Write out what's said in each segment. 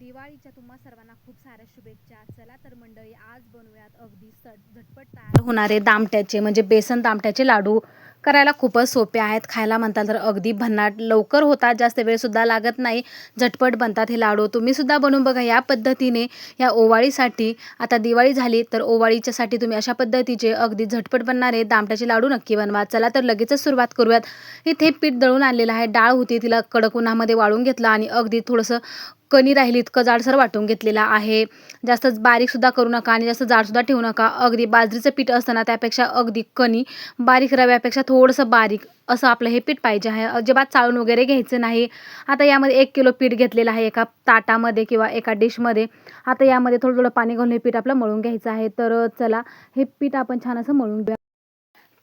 दिवाळीच्या तुम्हा सर्वांना खूप साऱ्या शुभेच्छा. चला तर मंडळी आज बनवूयात अगदी झटपट तयार होणारे दामट्याचे म्हणजे बेसन दामट्याचे लाडू. करायला खूपच सोपे आहेत. खायला म्हणताल तर अगदी भन्नाट लवकर होतात जास्त वेळसुद्धा लागत नाही. झटपट बनतात हे लाडू. तुम्हीसुद्धा बनवून बघा या पद्धतीने या ओवाळीसाठी. आता दिवाळी झाली तर ओवाळीच्यासाठी तुम्ही अशा पद्धतीचे अगदी झटपट बनणारे दामट्याचे लाडू नक्की बनवा. चला तर लगेचच सुरुवात करूयात. इथे पीठ दळून आणलेलं आहे. डाळ होती तिला कडक उन्हामध्ये वाळून घेतलं आणि अगदी थोडंसं कणी राहिली इतकं जाडसर वाटून घेतलेलं आहे. जास्त बारीकसुद्धा करू नका आणि जास्त जाडसुद्धा ठेवू नका. अगदी बाजरीचं पीठ असतं ना त्यापेक्षा अगदी कणी बारीक रव्यापेक्षा थोडंसं बारीक असं आपलं हे पीठ पाहिजे आहे. अजिबात चाळून वगैरे घ्यायचं नाही. आता यामध्ये एक किलो पीठ घेतलेलं आहे एका ताटामध्ये किंवा एका डिशमध्ये. आता यामध्ये थोडं थोडं पाणी घालून हे पीठ आपलं मळून घ्यायचं आहे. तर चला हे पीठ आपण छान असं मळून घेऊया.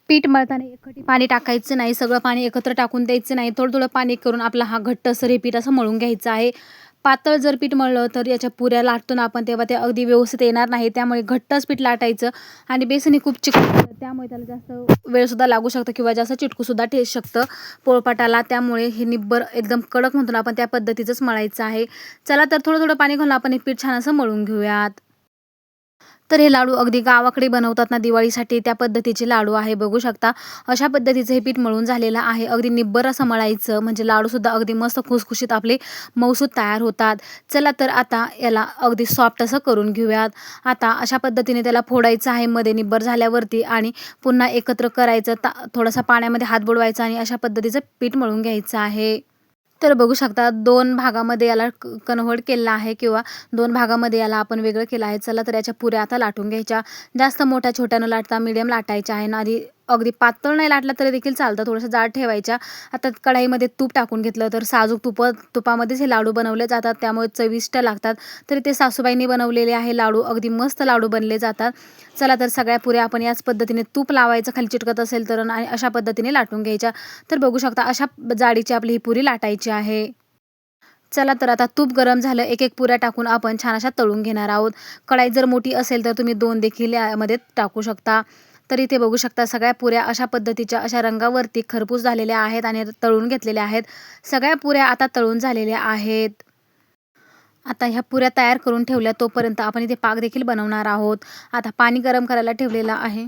पीठ मळताना एकखटी पाणी टाकायचं नाही. सगळं पाणी एकत्र टाकून द्यायचं नाही. थोडं थोडं पाणी करून आपला हा घट्ट सर हे पीठ असं मळून घ्यायचं आहे. पातळ जर पीठ मळलं तर याच्या पुऱ्या लाटतो ना आपण तेव्हा ते अगदी व्यवस्थित येणार नाही. त्यामुळे घट्टच पीठ लाटायचं आणि बेसन हे खूप चिकट त्यामुळे त्याला जास्त वेळसुद्धा लागू शकतं किंवा जास्त चिटकूसुद्धा ठेवू शकतं पोळपाटाला. त्यामुळे हे निब्बर एकदम कडक म्हणतो ना आपण त्या पद्धतीचंच मळायचं आहे. चला तर थोडं थोडं पाणी घालून आपण हे पीठ छान असं मळून घेऊयात. तर हे लाडू अगदी गावाकडे बनवतात ना दिवाळीसाठी त्या पद्धतीचे लाडू आहे बघू शकता. अशा पद्धतीचं हे पीठ मळून झालेलं आहे. अगदी निब्बर असं मळायचं म्हणजे लाडूसुद्धा अगदी मस्त खुसखुशीत आपले मऊसूद तयार होतात. चला तर आता याला अगदी सॉफ्ट असं करून घेऊयात. आता अशा पद्धतीने त्याला फोडायचं आहे मध्ये निब्बर झाल्यावरती आणि पुन्हा एकत्र करायचं ता थोडासा पाण्यामध्ये हात बुडवायचा आणि अशा पद्धतीचं पीठ मळून घ्यायचं आहे. तर बघू शकता दोन भागामध्ये याला क कन्व्हर्ट केलेला आहे किंवा दोन भागामध्ये याला आपण वेगळं केलं आहे. चला तर याच्या पुऱ्या आता लाटून घ्यायच्या. जास्त मोठ्या छोट्या न लाटता मीडियम लाटायच्या आहे. ना आधी अगदी पातळ नाही लाटला तरी देखील चालतं. थोडंसं जाड ठेवायच्या. आता कढाईमध्ये तूप टाकून घेतलं तर साजूक तुप तुपामध्येच हे लाडू बनवले जातात. त्यामुळे चविष्ट लागतात. तरी ते सासूबाईंनी बनवलेले आहे लाडू. अगदी मस्त लाडू बनले जातात. चला तर सगळ्या पुऱ्या आपण याच पद्धतीने तूप लावायचं खाली चिटकत असेल तर आणि अशा पद्धतीने लाटून घ्यायच्या. तर बघू शकता अशा जाडीची आपली ही पुरी लाटायची आहे. चला तर आता तूप गरम झालं. एक एक पुऱ्या टाकून आपण छान अशा तळून घेणार आहोत. कढाई जर मोठी असेल तर तुम्ही दोन देखील यामध्ये टाकू शकता. तर इथे बघू शकता सगळ्या पुऱ्या अशा पद्धतीच्या अशा रंगावरती खरपूस झालेल्या आहेत आणि तळून घेतलेल्या आहेत. सगळ्या पुऱ्या आता तळून झालेल्या आहेत. आता ह्या पुऱ्या तयार करून ठेवल्या तोपर्यंत आपण इथे पाक देखील बनवणार आहोत. आता पाणी गरम करायला ठेवलेलं आहे.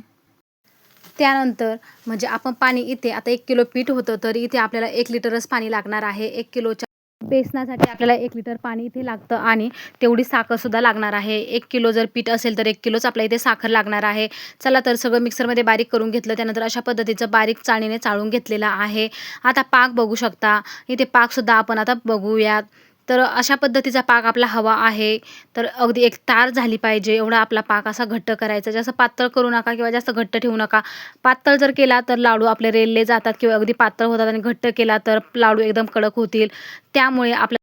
त्यानंतर म्हणजे आपण पाणी इथे आता एक किलो पीठ होतं तर इथे आपल्याला एक लिटरच पाणी लागणार आहे. एक किलोच्या बेसनासाठी आपल्याला एक लिटर पाणी इथे लागतं आणि तेवढी साखरसुद्धा लागणार आहे. एक किलो जर पीठ असेल तर एक किलोच आपल्या इथे साखर लागणार आहे. चला तर सगळं मिक्सरमध्ये बारीक करून घेतलं. त्यानंतर अशा पद्धतीचं बारीक चाळणीने चाळून घेतलेलं आहे. आता पाक बघू शकता. इथे पाकसुद्धा आपण आता बघूयात. तर अशा पद्धतीचा पाक आपला हवा आहे. तर अगदी एक तार झाली पाहिजे. एवढा आपला पाक असा घट्ट करायचा. जास्त पातळ करू नका किंवा जास्त घट्ट ठेवू नका. पातळ जर केला तर लाडू आपले रेलले जातात किंवा अगदी पातळ होतात आणि घट्ट केला तर लाडू एकदम कडक होतील. त्यामुळे आपल्या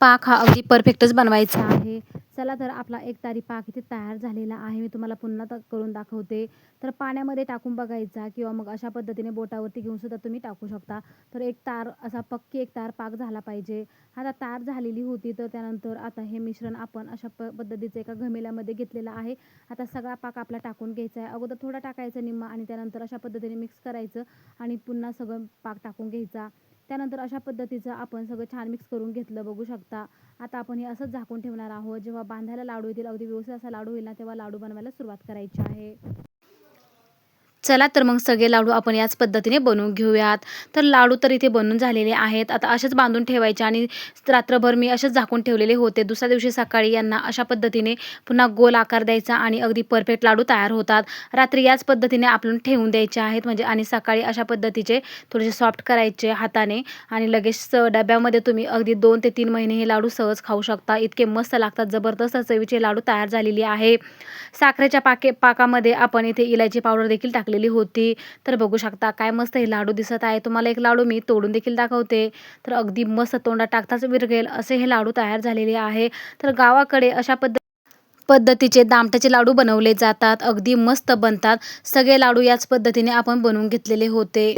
पाक हा अगदी परफेक्टच बनवायचा आहे. चला तर आपला एक तारी पाक इथे तयार झालेला आहे. मी तुम्हाला पुन्हा त करून दाखवते. तर पाण्यामध्ये टाकून बघायचा किंवा मग अशा पद्धतीने बोटावरती घेऊन सुद्धा तुम्ही टाकू शकता. तर एक तार असा पक्की एक तार पाक झाला पाहिजे. आता तार झालेली होती तर त्यानंतर आता हे मिश्रण आपण अशा प पद्धतीचं एका घमेल्यामध्ये घेतलेलं आहे. आता सगळा पाक आपला टाकून घ्यायचा आहे. अगोदर थोडा टाकायचा निम्मा आणि त्यानंतर अशा पद्धतीने मिक्स करायचं आणि पुन्हा सगळं पाक टाकून घ्यायचा. त्यानंतर अशा पद्धतीचं आपण सगळं छान मिक्स करून घेतलं बघू शकता. आता आपण हे असंच झाकून ठेवणार आहोत. जेव्हा बांधायला लाडू येतील अगदी व्यवस्थित असा लाडू होईल ना तेव्हा लाडू बनवायला सुरुवात करायची आहे. चला तर मग सगळे लाडू आपण याच पद्धतीने बनवून घेऊयात. तर लाडू तर इथे बनून झालेले आहेत. आता असेच बांधून ठेवायचे आणि रात्रभर मी असेच झाकून ठेवलेले होते. दुसऱ्या दिवशी सकाळी यांना अशा पद्धतीने पुन्हा गोल आकार द्यायचा आणि अगदी परफेक्ट लाडू तयार होतात. रात्री याच पद्धतीने आपण ठेवून द्यायचे आहेत. म्हणजे आणि सकाळी अशा पद्धतीचे थोडेसे सॉफ्ट करायचे हाताने आणि लगेच डब्यामध्ये तुम्ही अगदी दोन ते तीन महिने हे लाडू सहज खाऊ शकता. इतके मस्त लागतात. जबरदस्त चवीचे लाडू तयार झालेली आहे. साखरेच्या पाके पाकामध्ये आपण इथे इलायची पावडर देखील टाकली टाकलेली होती. तर बघू शकता काय मस्त हे लाडू दिसत आहे. तुम्हाला एक लाडू मी तोडून देखील दाखवते. तर अगदी मस्त तोंडात टाकताच विरगेल असे हे लाडू तयार झालेले आहे. तर गावाकडे अशा पद्धती पद्धतीचे दामट्याचे लाडू बनवले जातात. अगदी मस्त बनतात. सगळे लाडू याच पद्धतीने आपण बनवून घेतलेले होते.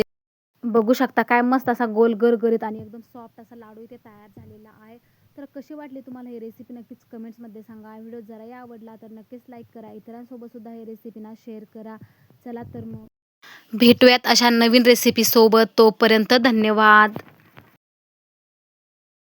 बघू शकता काय मस्त असा गोल गरगरीत आणि एकदम सॉफ्ट असा लाडू इथे तयार झालेला आहे. तर कशी वाटली तुम्हाला ही रेसिपी नक्कीच कमेंट्समध्ये सांगा. व्हिडिओ जराही आवडला तर नक्कीच लाईक करा. इतरांसोबत सुद्धा ही रेसिपी ना शेअर करा. चला तर मग. भेटूयात अशा नवीन रेसिपी सोबत. तोपर्यंत धन्यवाद.